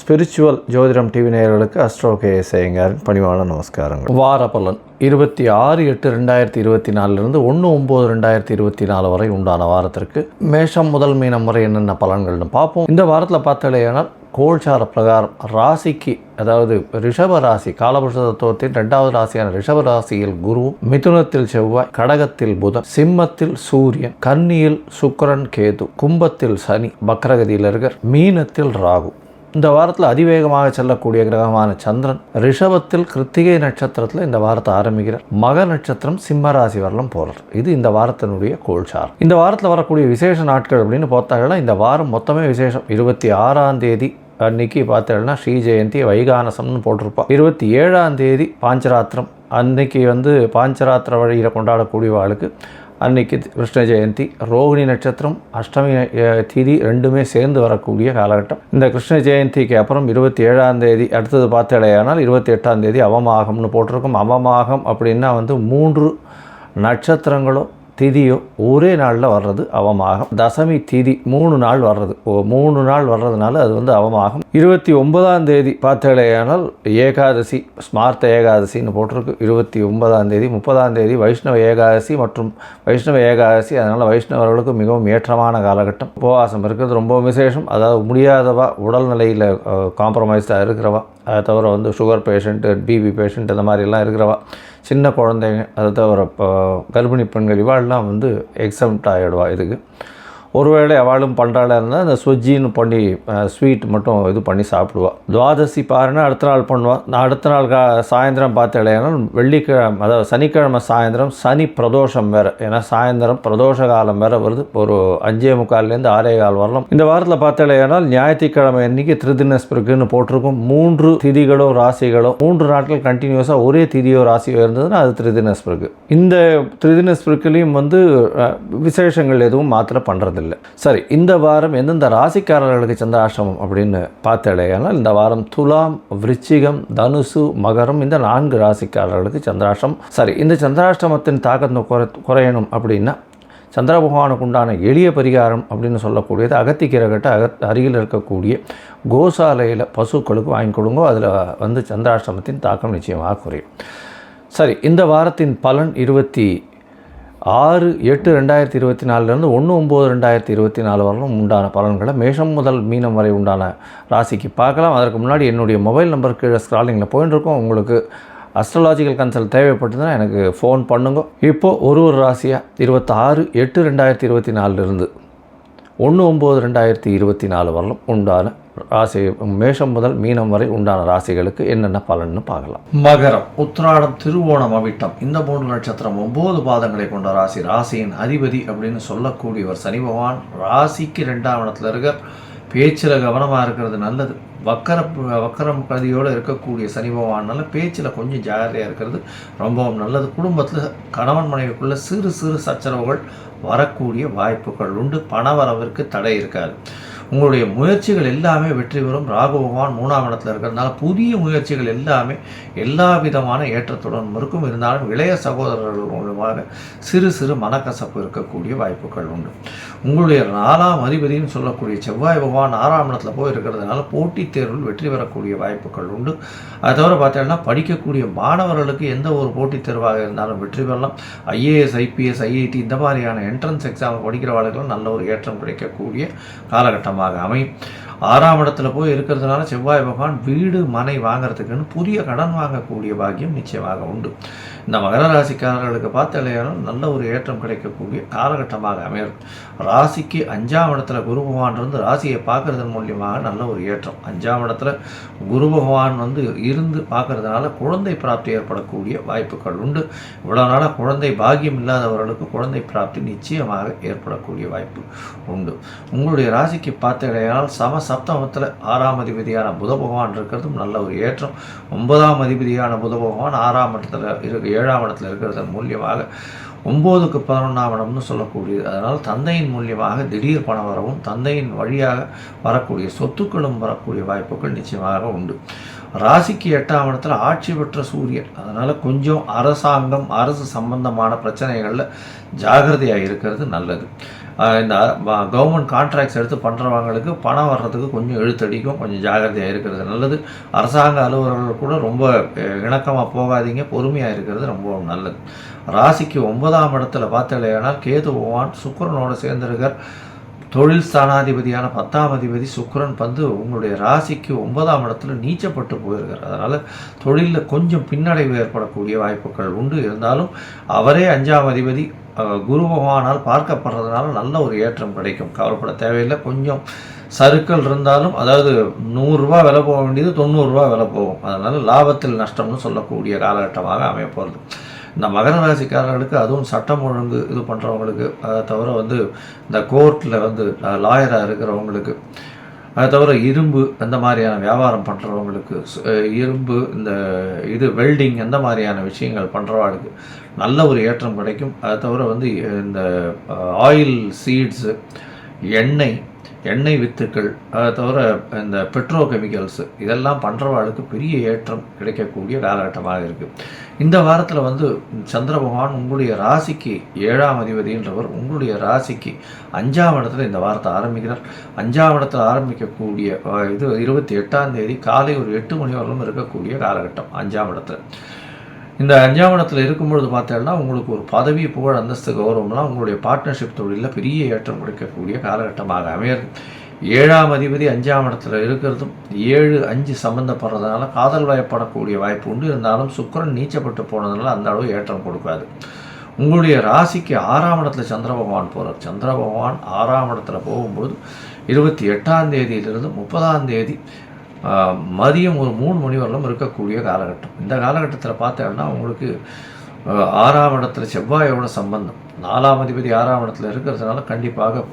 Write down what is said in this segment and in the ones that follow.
Spiritual ஜோதிடம் TV நேயர்களுக்கு astro K சேயங்காரின் பணிவான நமஸ்காரங்கள். வார பலன் இருபத்தி ஆறு எட்டு ரெண்டாயிரத்தி இருபத்தி நாலுலேருந்து ஒன்று ஒம்பது ரெண்டாயிரத்தி இருபத்தி நாலு வரை உண்டான வாரத்திற்கு மேஷம் முதல் மீனம் வரை என்னென்ன பலன்கள்னு பார்ப்போம். இந்த வாரத்தில் பார்த்தாலேயானால் கோல்சார பிரகாரம் ராசிக்கு அதாவது ரிஷப ராசி காலபுருஷ தத்துவத்தின் ரெண்டாவது ராசியான ரிஷப ராசியில் குரு மிதுனத்தில் செவ்வாய் கடகத்தில் புதன் சிம்மத்தில் சூரியன் கன்னியில் சுக்கரன் கேது கும்பத்தில் சனி பக்ரகதியில் இருக்கர் மீனத்தில் ராகு. இந்த வாரத்தில் அதிவேகமாக செல்லக்கூடிய கிரகமான சந்திரன் ரிஷபத்தில் கிருத்திகை நட்சத்திரத்தில் இந்த வாரத்தை ஆரம்பிக்கிறார். மக நட்சத்திரம் சிம்ம ராசி வரலாம் போகிறார் இது இந்த வாரத்தினுடைய கோல்சார் இந்த வாரத்தில் வரக்கூடிய விசேஷ நாட்கள் அப்படின்னு பார்த்தாங்கன்னா இந்த வாரம் மொத்தமே விசேஷம். இருபத்தி ஆறாம் தேதி அன்னைக்கு பார்த்தேன்னா ஸ்ரீ ஜெயந்தி வைகானசம்னு போட்டிருப்பா. இருபத்தி ஏழாம் தேதி பாஞ்சராத்திரம். அன்னைக்கு வந்து பாஞ்சராத்திர வழியில் கொண்டாடக்கூடியவாளுக்கு அன்னைக்கு கிருஷ்ண ஜெயந்தி. ரோகிணி நட்சத்திரம் அஷ்டமி அஹ், திதி ரெண்டுமே சேர்ந்து வரக்கூடிய காலகட்டம். இந்த கிருஷ்ண ஜெயந்திக்கு அப்புறம் இருபத்தி ஏழாம் தேதி அடுத்தது பார்த்தடையானால் இருபத்தி எட்டாம் தேதி அவமாகம்னு போட்டிருக்கும். அவமாகம் அப்படின்னா வந்து மூன்று நட்சத்திரங்களோ திதியோ ஒரே நாளில் வர்றது அவமாகம் தசமி திதி மூணு நாள் வர்றது. ஓ மூணு நாள் வர்றதுனால அது வந்து அவமாகம் இருபத்தி ஒன்பதாம் தேதி பார்த்தாலேயானால் ஏகாதசி ஸ்மார்த்த ஏகாதசின்னு போட்டிருக்கு. இருபத்தி ஒன்பதாம் தேதி முப்பதாம் தேதி வைஷ்ணவ ஏகாதசி மற்றும் வைஷ்ணவ ஏகாதசி. அதனால் வைஷ்ணவர்களுக்கு மிகவும் ஏற்றமான காலகட்டம். உபவாசம் இருக்கிறது ரொம்ப விசேஷம். அதாவது முடியாதவா உடல்நிலையில் காம்ப்ரமைஸ்டாக இருக்கிறவா அதை தவிர வந்து சுகர் பேஷண்ட்டு பிபி பேஷண்ட் இந்த மாதிரிலாம் இருக்கிறவா சின்ன குழந்தைங்க அதை தவிர இப்போ கர்ப்பிணி பெண்கள் இவாள்லாம் வந்து எக்ஸம்ட் ஆகிடுவா இதுக்கு. ஒருவேளை அவளும் பண்ணுறாளா இருந்தால் அந்த சுஜின்னு பண்ணி ஸ்வீட் மட்டும் இது பண்ணி சாப்பிடுவாள் துவாதசி பாருன்னா அடுத்த நாள் பண்ணுவாள் நான் அடுத்த நாள் கா சாயந்தரம் பார்த்தாலேனா வெள்ளிக்கிழமை அதாவது சனிக்கிழமை சாயந்தரம் சனி பிரதோஷம் வேறு. ஏன்னா சாயந்தரம் பிரதோஷ காலம் வேறு வருது. ஒரு அஞ்சே முக்கால்லேருந்து ஆறே கால் வரலாம். இந்த வாரத்தில் பார்த்தாலேனால் ஞாயிற்றுக்கிழமை அன்னைக்கு திருதினஸ்பிரக்குன்னு போட்டிருக்கும். மூன்று திதிகளோ ராசிகளோ மூன்று நாட்கள் கண்டினியூஸாக ஒரே திதியோ ராசியோ இருந்ததுன்னா அது திருதினஸ்பிரக்கு. இந்த திருதினஸ்பிரக்குலேயும் வந்து விசேஷங்கள் எதுவும் மாத்திர பண்ணுறதில்ல சரி இந்த வாரம் எந்தெந்த ராசிக்காரர்களுக்கு சந்திராசிரமம் அப்படின்னு பார்த்தடையானால் இந்த வாரம் துலாம் விருச்சிகம் தனுசு மகரம் இந்த நான்கு ராசிக்காரர்களுக்கு சந்திராஷ்டம் சரி இந்த சந்திராஷ்டமத்தின் தாக்கத்தை குறை குறையணும் அப்படின்னா சந்திர பகவானுக்கு உண்டான எளிய பரிகாரம் அப்படின்னு சொல்லக்கூடியது அகத்திக்கீரைகட்ட அகத் அருகில் இருக்கக்கூடிய கோசாலையில் பசுக்களுக்கு வாங்கி கொடுங்கோ அதில் வந்து சந்திராஷ்டமத்தின் தாக்கம் நிச்சயமாக குறையும். சரி இந்த வாரத்தின் பலன் இருபத்தி ஆறு எட்டு ரெண்டாயிரத்தி இருபத்தி நாலுலேருந்து ஒன்று ஒம்பது ரெண்டாயிரத்தி இருபத்தி நாலு வரலும் உண்டான பலன்களை மேஷம் முதல் மீனம் வரை உண்டான ராசிக்கு பார்க்கலாம். அதற்கு முன்னாடி என்னுடைய மொபைல் நம்பர் கீழே ஸ்க்ராலிங்கில் போயின்னு இருக்கோம். உங்களுக்கு அஸ்ட்ரலாஜிக்கல் கன்சல்ட் தேவைப்பட்டதுன்னா எனக்கு ஃபோன் பண்ணுங்க. இப்போது ஒரு ஒரு ராசியாக இருபத்தாறு எட்டு ரெண்டாயிரத்தி இருபத்தி நாலுலேருந்து ஒன்று ஒம்பது ரெண்டாயிரத்தி இருபத்தி நாலு வரலும் உண்டான ராசி மேஷம் முதல் மீனம் வரை உண்டான ராசிகளுக்கு என்னென்ன பலன்னு பார்க்கலாம். மகரம் உத்திராடம் திருவோணம் அவிட்டம். இந்த மூன்று நட்சத்திரம் ஒன்பது பாதங்களை கொண்ட ராசி. ராசியின் அதிபதி அப்படின்னு சொல்லக்கூடியவர் சனி பகவான். ராசிக்கு ரெண்டாம் இடத்துல இருக்க பேச்சில் கவனமாக இருக்கிறது நல்லது. வக்கர வக்கரம் கதியோடு இருக்கக்கூடிய சனி பகவானால பேச்சில் கொஞ்சம் ஜாகிரதையாக இருக்கிறது ரொம்பவும் நல்லது. குடும்பத்தில் கணவன் மனைவிக்குள்ள சிறு சிறு சச்சரவுகள் வரக்கூடிய வாய்ப்புகள் உண்டு. பணவரவிற்கு தடை இருக்காது. உங்களுடைய முயற்சிகள் எல்லாமே வெற்றி பெறும். ராகு பகவான் மூணாம் இடத்துல இருக்கிறதுனால புதிய முயற்சிகள் எல்லாமே எல்லா விதமான ஏற்றத்துடன் இருக்கும். இருந்தாலும் இளைய சகோதரர்கள் மூலமாக சிறு சிறு மனக்கசப்பு இருக்கக்கூடிய வாய்ப்புகள் உண்டு. உங்களுடைய நாலாம் அதிபதினு சொல்லக்கூடிய செவ்வாய் பகவான் ஆறாம் இடத்துல போய் இருக்கிறதுனால போட்டித் தேர்வில் வெற்றி பெறக்கூடிய வாய்ப்புகள் உண்டு. அதை தவிர பார்த்தீங்கன்னா படிக்கக்கூடிய மாணவர்களுக்கு எந்த ஒரு போட்டித் தேர்வாக இருந்தாலும் வெற்றி பெறலாம். ஐஏஎஸ் ஐபிஎஸ் ஐஐடி இந்த மாதிரியான என்ட்ரன்ஸ் எக்ஸாம் படிக்கிறவர்களுக்கு நல்ல ஒரு ஏற்றம் கிடைக்கக்கூடிய காலகட்டம் காரணமாக அமையும். ஆறாம் இடத்துல போய் இருக்கிறதுனால செவ்வாய் பகவான் வீடு மனை வாங்குறதுக்குன்னு புதிய கடன் வாங்கக்கூடிய பாக்கியம் நிச்சயமாக உண்டு. இந்த மகர ராசிக்காரர்களுக்கு பார்த்த பார்த்தாலேயாலும் நல்ல ஒரு ஏற்றம் கிடைக்கக்கூடிய காலகட்டமாக அமையும் ராசிக்கு அஞ்சாம் இடத்துல குரு பகவான் இருந்து ராசியை பார்க்கறதன் மூலியமாக நல்ல ஒரு ஏற்றம். அஞ்சாம் இடத்துல குரு பகவான் வந்து இருந்து பார்க்கறதுனால குழந்தை பிராப்தி ஏற்படக்கூடிய வாய்ப்புகள் உண்டு. இவ்வளோ நாளாக குழந்தை பாக்கியம் இல்லாதவர்களுக்கு குழந்தை பிராப்தி நிச்சயமாக ஏற்படக்கூடிய வாய்ப்பு உண்டு. உங்களுடைய ராசிக்கு பார்த்த இடையால் சம சப்தமத்தில் ஆறாம் அதிபதியான புத பகவான் இருக்கிறதும் நல்ல ஒரு ஏற்றம். ஒன்பதாம் அதிபதியான புத பகவான் ஆறாம் இடத்துல இருக்கு ஏழாம் இடத்துல இருக்கிறதன் மூலியமாக ஒம்போதுக்கு பதினொன்றாம் இடம்னு சொல்லக்கூடியது. அதனால் தந்தையின் மூலியமாக திடீர் பண வரவும் தந்தையின் வழியாக வரக்கூடிய சொத்துக்களும் வரக்கூடிய வாய்ப்புகள் நிச்சயமாக உண்டு. ராசிக்கு எட்டாம் இடத்துல ஆட்சி பெற்ற சூரியன். அதனால் கொஞ்சம் அரசாங்கம் அரசு சம்பந்தமான பிரச்சனைகளில் ஜாகிரதையாக இருக்கிறது நல்லது. இந்த கவர்மெண்ட் கான்ட்ராக்ட்ஸ் எடுத்து பண்ணுறவங்களுக்கு பணம் வர்றதுக்கு கொஞ்சம் எழுத்தடிக்கும் கொஞ்சம் ஜாகிரதையாக இருக்கிறது நல்லது. அரசாங்க அலுவலர்கள் கூட ரொம்ப இணக்கமாக போகாதீங்க பொறுமையாக இருக்கிறது ரொம்ப நல்லது. ராசிக்கு ஒன்பதாம் இடத்துல பார்த்தலையானால் கேது பகவான் சுக்கரனோட சேர்ந்திருக்கார். தொழில் ஸ்தானாதிபதியான பத்தாம் அதிபதி சுக்கரன் வந்து உங்களுடைய ராசிக்கு ஒன்பதாம் இடத்துல நீச்சப்பட்டு போயிருக்கார். அதனால் தொழிலில் கொஞ்சம் பின்னடைவு ஏற்படக்கூடிய வாய்ப்புகள் உண்டு. இருந்தாலும் அவரே அஞ்சாம் அதிபதி குரு பகவானால் பார்க்கப்படுறதுனால நல்ல ஒரு ஏற்றம் கிடைக்கும். கவலைப்பட தேவையில்லை. கொஞ்சம் சருக்கள் இருந்தாலும் அதாவது நூறுரூவா விலை போக வேண்டியது தொண்ணூறுரூவா விலை போகும். அதனால் லாபத்தில் நஷ்டம்னு சொல்லக்கூடிய காலகட்டமாக அமையப்போகிறது இந்த மகர ராசிக்காரர்களுக்கு அதுவும் சட்டம் ஒழுங்கு இது பண்ணுறவங்களுக்கு அதை தவிர வந்து இந்த கோர்ட்டில் வந்து லாயராக இருக்கிறவங்களுக்கு அதை தவிர இரும்பு அந்த மாதிரியான வியாபாரம் பண்ணுறவங்களுக்கு இரும்பு இந்த இது வெல்டிங் அந்த மாதிரியான விஷயங்கள் பண்ணுறவாளுக்கு நல்ல ஒரு ஏற்றம் கிடைக்கும். அதை தவிர வந்து இந்த ஆயில் சீட்ஸு எண்ணெய் எண்ணெய் வித்துக்கள் அதை தவிர இந்த பெட்ரோ கெமிக்கல்ஸு இதெல்லாம் பண்ணுறவாளுக்கு பெரிய ஏற்றம் கிடைக்கக்கூடிய காலகட்டமாக இருக்குது இந்த வாரத்தில் வந்து சந்திர பகவான் உங்களுடைய ராசிக்கு ஏழாம் அதிபதின்றவர் உங்களுடைய ராசிக்கு அஞ்சாம் இடத்துல இந்த வாரத்தை ஆரம்பிக்கிறார். அஞ்சாம் இடத்துல ஆரம்பிக்கக்கூடிய இது இருபத்தி எட்டாம் தேதி காலை ஒரு எட்டு மணி வரலும் இருக்கக்கூடிய காலகட்டம் அஞ்சாம் இடத்துல. இந்த அஞ்சாம் இடத்துல இருக்கும்பொழுது பார்த்தீங்கன்னா உங்களுக்கு ஒரு பதவி புகழ் அந்தஸ்து கௌரவம்லாம் உங்களுடைய பார்ட்னர்ஷிப் தொழிலில் பெரிய ஏற்றம் கொடுக்கக்கூடிய காலகட்டமாக அமையிறது. ஏழாம் அதிபதி அஞ்சாம் இடத்துல இருக்கிறதும் ஏழு அஞ்சு சம்மந்தப்படுறதுனால காதல் வயப்படக்கூடிய வாய்ப்பு உண்டு. இருந்தாலும் சுக்கிரன் நீச்சப்பட்டு போனதுனால அந்த அளவு ஏற்றம் கொடுக்காது. உங்களுடைய ராசிக்கு ஆறாம் இடத்துல சந்திர பகவான் போகிறார் சந்திர பகவான் ஆறாம் இடத்துல போகும்போது இருபத்தி எட்டாம் தேதியிலிருந்து முப்பதாம் தேதி மதியம் ஒரு மூணு மணி வரலும் இருக்கக்கூடிய காலகட்டம். இந்த காலகட்டத்தில் பார்த்தோம்னா உங்களுக்கு ஆறாம் இடத்துல செவ்வாயோட சம்பந்தம். நாலாம் அதிபதி ஆறாம் இடத்துல இருக்கிறதுனால கண்டிப்பாக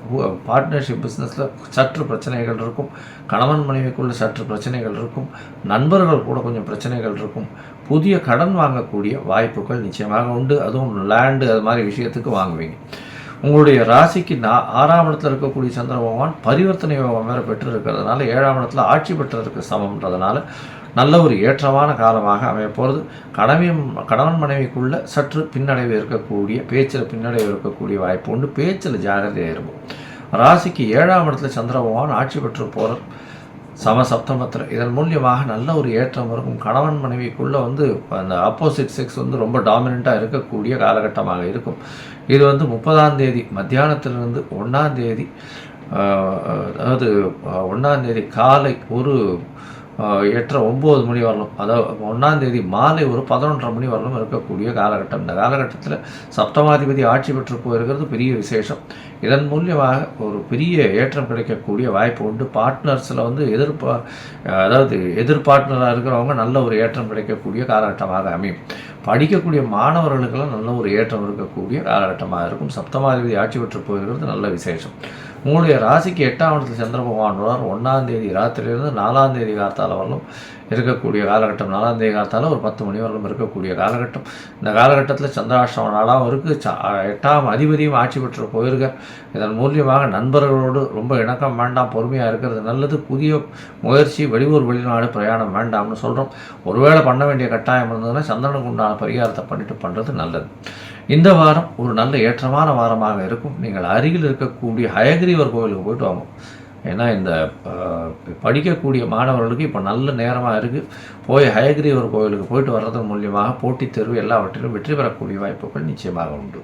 பார்ட்னர்ஷிப் பிஸ்னஸில் சற்று பிரச்சனைகள் இருக்கும். கணவன் மனைவிக்குள்ள சற்று பிரச்சனைகள் இருக்கும். நண்பர்கள் கூட கொஞ்சம் பிரச்சனைகள் இருக்கும். புதிய கடன் வாங்கக்கூடிய வாய்ப்புகள் நிச்சயமாக உண்டு. அதுவும் லேண்டு அது மாதிரி விஷயத்துக்கு வாங்குவீங்க. உங்களுடைய ராசிக்கு நா ஆறாம் இடத்துல இருக்கக்கூடிய சந்திர பகவான் பரிவர்த்தனை யோகம் வேறு பெற்று இருக்கிறதுனால ஏழாம் இடத்துல ஆட்சி பெற்றதற்கு சமம்ன்றதுனால நல்ல ஒரு ஏற்றமான காலமாக அமைய போகிறது கணவன் கணவன் மனைவிக்குள்ள சற்று பின்னடைவு இருக்கக்கூடிய பேச்சில் பின்னடைவு இருக்கக்கூடிய வாய்ப்பு உண்டு. பேச்சில் ஜாகிரதையாக இருக்கும் ராசிக்கு ஏழாம் இடத்துல சந்திர பகவான் ஆட்சி பெற்று போகிறார் சமசப்தமத்தில் இதன் மூலியமாக நல்ல ஒரு ஏற்றம் இருக்கும். கணவன் மனைவிக்குள்ளே வந்து அந்த ஆப்போசிட் செக்ஸ் வந்து ரொம்ப டாமினண்ட்டாக இருக்கக்கூடிய காலகட்டமாக இருக்கும். இது வந்து முப்பதாம் தேதி மத்தியானத்திலிருந்து ஒன்றாம் தேதி அதாவது ஒன்றாம் தேதி காலை ஒரு எட்டரை ஒம்பது மணி வரலும். அதாவது ஒன்றாந்தேதி மாலை ஒரு பதினொன்றரை மணி வரலும் இருக்கக்கூடிய காலகட்டம். இந்த காலகட்டத்தில் சப்தமாதிபதி ஆட்சி பெற்று போயிருக்கிறது பெரிய விசேஷம். இதன் மூலியமாக ஒரு பெரிய ஏற்றம் கிடைக்கக்கூடிய வாய்ப்பு உண்டு. பார்ட்னர்ஸில் வந்து எதிர்பா அதாவது எதிர் பார்ட்னராக இருக்கிறவங்க நல்ல ஒரு ஏற்றம் கிடைக்கக்கூடிய காலகட்டமாக அமையும். படிக்கக்கூடிய மாணவர்களுக்கெல்லாம் நல்ல ஒரு ஏற்றம் இருக்கக்கூடிய காலகட்டமாக இருக்கும். சப்தமாதிபதி ஆட்சி பெற்று போகிறது நல்ல விசேஷம். உங்களுடைய ராசிக்கு எட்டாம் இடத்துல சந்திர பகவான் ஒன்றாம் தேதி ராத்திரியிலிருந்து நாலாம் தேதி காத்தால வரலும். இருக்கக்கூடிய காலகட்டம் நாலாம் தேதி காலத்தால் ஒரு பத்து மணி வரலும் இருக்கக்கூடிய காலகட்டம். இந்த காலகட்டத்தில் சந்திராஷ்டம நாளாகவும் இருக்குது எட்டாம் அதிபதியும் ஆட்சி பெற்று போயிருக்கார். இதன் மூலியமாக நண்பர்களோடு ரொம்ப இணக்கம் வேண்டாம் பொறுமையாக இருக்கிறது நல்லது. புதிய முயற்சி வெளியூர் வெளிநாடு பிரயாணம் வேண்டாம்னு சொல்கிறோம் ஒருவேளை பண்ண வேண்டிய கட்டாயம் இருந்ததுன்னா சந்திரனுக்கு உண்டான பரிகாரத்தை பண்ணிட்டு பண்ணுறது நல்லது. இந்த வாரம் ஒரு நல்ல ஏற்றமான வாரமாக இருக்கும். நீங்கள் அருகில் இருக்கக்கூடிய ஹயகிரீவர் கோவிலுக்கு போயிட்டு வாங்க. ஏன்னா இந்த படிக்கக்கூடிய மாணவர்களுக்கு இப்போ நல்ல நேரமாக இருக்குது போய் ஹயகிரீவர் கோவிலுக்கு போயிட்டு வர்றதன் மூலியமாக போட்டித் தேர்வு எல்லாவற்றிலும் வெற்றி பெறக்கூடிய வாய்ப்புகள் நிச்சயமாக உண்டு.